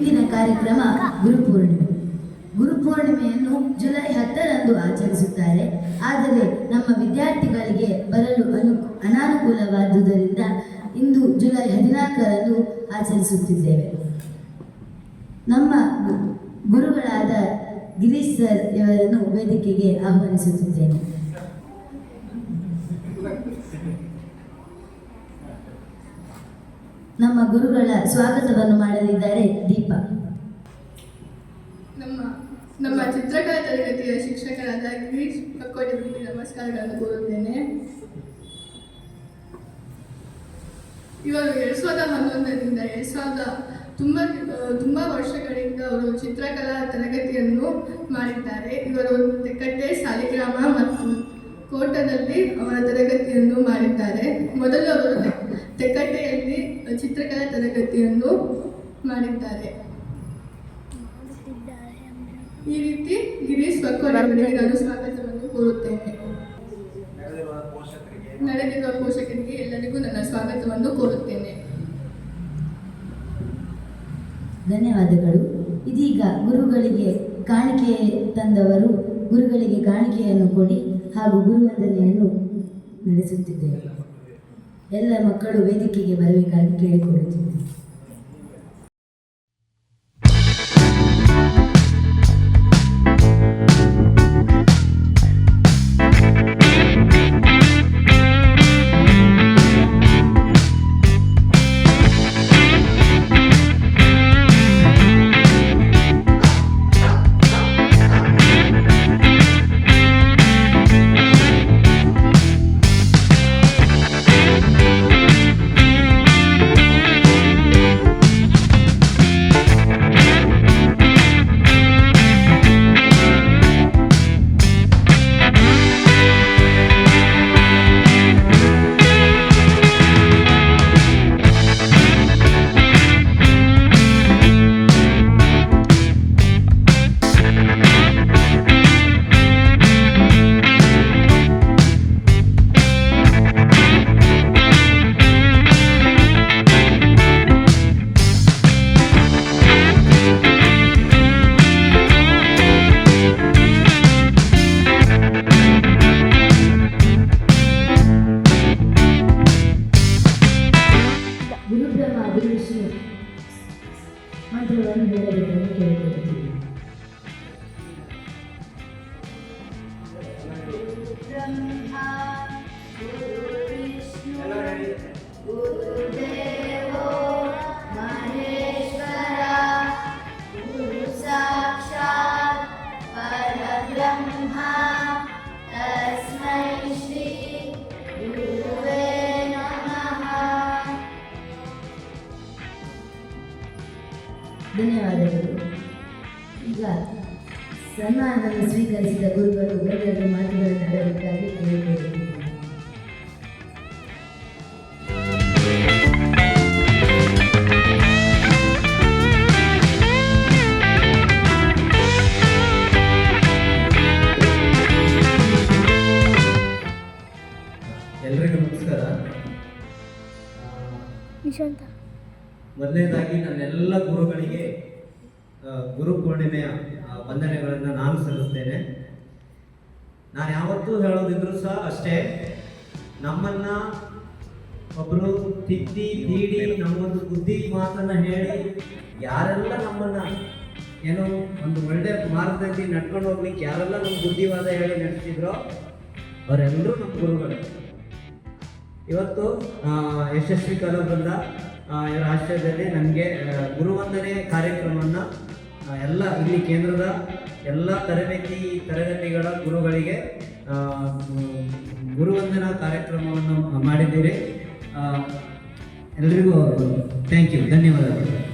ಇಂದಿನ ಕಾರ್ಯಕ್ರಮ ಗುರುಪೂರ್ಣಿಮೆ. ಗುರುಪೂರ್ಣಿಮೆಯನ್ನು ಜುಲೈ ಹತ್ತರಂದು ಆಚರಿಸುತ್ತಾರೆ. ಆದರೆ ನಮ್ಮ ವಿದ್ಯಾರ್ಥಿಗಳಿಗೆ ಬರಲು ಅನು, ಅನಾನುಕೂಲವಾದುದರಿಂದ ಇಂದು ಜುಲೈ ಹದಿನಾಲ್ಕರಂದು ಆಚರಿಸುತ್ತಿದ್ದೇವೆ. ನಮ್ಮ ಗುರುಗಳಾದ ಗಿರೀಶ್ ಸರ್ ಇವರನ್ನು ವೇದಿಕೆಗೆ ಆಹ್ವಾನಿಸುತ್ತಿದ್ದೇನೆ. ನಮ್ಮ ಗುರುಗಳ ಸ್ವಾಗತವನ್ನು ಮಾಡಲಿದ್ದಾರೆ ದೀಪ. ನಮ್ಮ ನಮ್ಮ ಚಿತ್ರಕಲಾ ತರಗತಿಯ ಶಿಕ್ಷಕರಾದ ಗಿರೀಶ್ ಕಕ್ಕೋಡಿಯವರಿಗೆ ನಮಸ್ಕಾರಗಳನ್ನು ಕೋರುತ್ತೇನೆ. ಇವರು ಎರಡ್ ಸಾವಿರದ ಹನ್ನೊಂದರಿಂದ ಎರಡ್ ಸಾವಿರದ ತುಂಬ ತುಂಬ ವರ್ಷಗಳಿಂದ ಅವರು ಚಿತ್ರಕಲಾ ತರಗತಿಯನ್ನು ಮಾಡಿದ್ದಾರೆ. ಇವರು ತೆಕ್ಕಟ್ಟೆ ಸಾಲಿಗ್ರಾಮ ಮತ್ತು ಕೋಟದಲ್ಲಿ ಅವರ ತರಗತಿಯನ್ನು ಮಾಡಿದ್ದಾರೆ. ಮೊದಲು ಅವರು ತೆಕ್ಕಟ್ಟೆಯಲ್ಲಿ ಚಿತ್ರಕಲಾ ತರಗತಿಯನ್ನು ಮಾಡಿದ್ದಾರೆ. ಈ ರೀತಿ ಗಿರೀಶ್ ನಾನು ಸ್ವಾಗತವನ್ನು ಕೋರುತ್ತೇನೆ. ನಡೆದಿರುವ ಪೋಷಕರಿಗೆ ಎಲ್ಲರಿಗೂ ನನ್ನ ಸ್ವಾಗತವನ್ನು ಕೋರುತ್ತೇನೆ. ಧನ್ಯವಾದಗಳು. ಇದೀಗ ಗುರುಗಳಿಗೆ ಕಾಣಿಕೆ ತಂದವರು ಗುರುಗಳಿಗೆ ಕಾಣಿಕೆಯನ್ನು ಕೊಡಿ. ಹಾಗೂ ಗುರುವಂದನೆಯನ್ನು ನಡೆಸುತ್ತಿದ್ದೇವೆ. ಎಲ್ಲ ಮಕ್ಕಳು ವೇದಿಕೆಗೆ ಬರಬೇಕಾಗಿ ಕೇಳಿಕೊಳ್ಳುತ್ತಿದ್ದೇವೆ. ಧನ್ಯವಾದಗಳು ಈಗ ಸನ್ಮಾನವನ್ನು ಸ್ವೀಕರಿಸಿದ ಗುರುಗಳು ಒಂದೆರಡು ಮಾತುಗಳನ್ನು ಆಡಬೇಕಾಗಿ ನಮಸ್ಕಾರ ಮೊದಲನೇದಾಗಿ ನನ್ನೆಲ್ಲ ಗುರುಗಳಿಗೆ ಗುರು ಪೂರ್ಣಿಮೆಯ ವಂದನೆಗಳನ್ನು ನಾನು ಸಲ್ಲಿಸ್ತೇನೆ. ನಾನು ಯಾವತ್ತೂ ಹೇಳೋದಿದ್ರು ಸಹ ಅಷ್ಟೇ ನಮ್ಮನ್ನ ಒಬ್ಬರು ತಿದ್ದಿ ತೀಡಿ ನಮ್ಮೊಂದು ಬುದ್ಧಿ ಮಾತನ್ನ ಹೇಳಿ ಯಾರೆಲ್ಲ ನಮ್ಮನ್ನ ಏನೋ ಒಂದು ಒಳ್ಳೆ ಮಾರ್ಗದಲ್ಲಿ ನಡ್ಕೊಂಡು ಹೋಗ್ಲಿಕ್ಕೆ ಯಾರೆಲ್ಲ ನಮ್ಮ ಬುದ್ಧಿವಾದ ಹೇಳಿ ನಡೆಸಿದ್ರೋ ಅವರೆಲ್ಲರೂ ನಮ್ಮ ಗುರುಗಳೇ. ಇವತ್ತು ಯಶಸ್ವಿ ಆ, ಇವರ ಆಶ್ರಯದಲ್ಲಿ ನಮಗೆ ಗುರುವಂದನೆ ಕಾರ್ಯಕ್ರಮವನ್ನು ಎಲ್ಲ ಇಲ್ಲಿ ಕೇಂದ್ರದ ಎಲ್ಲ ತರಬೇತಿ ತರಗತಿಗಳ ಗುರುಗಳಿಗೆ ಗುರುವಂದನಾ ಕಾರ್ಯಕ್ರಮವನ್ನು ಮಾಡಿದ್ದೀರಿ. ಎಲ್ರಿಗೂ ಥ್ಯಾಂಕ್ ಯು ಧನ್ಯವಾದಗಳು.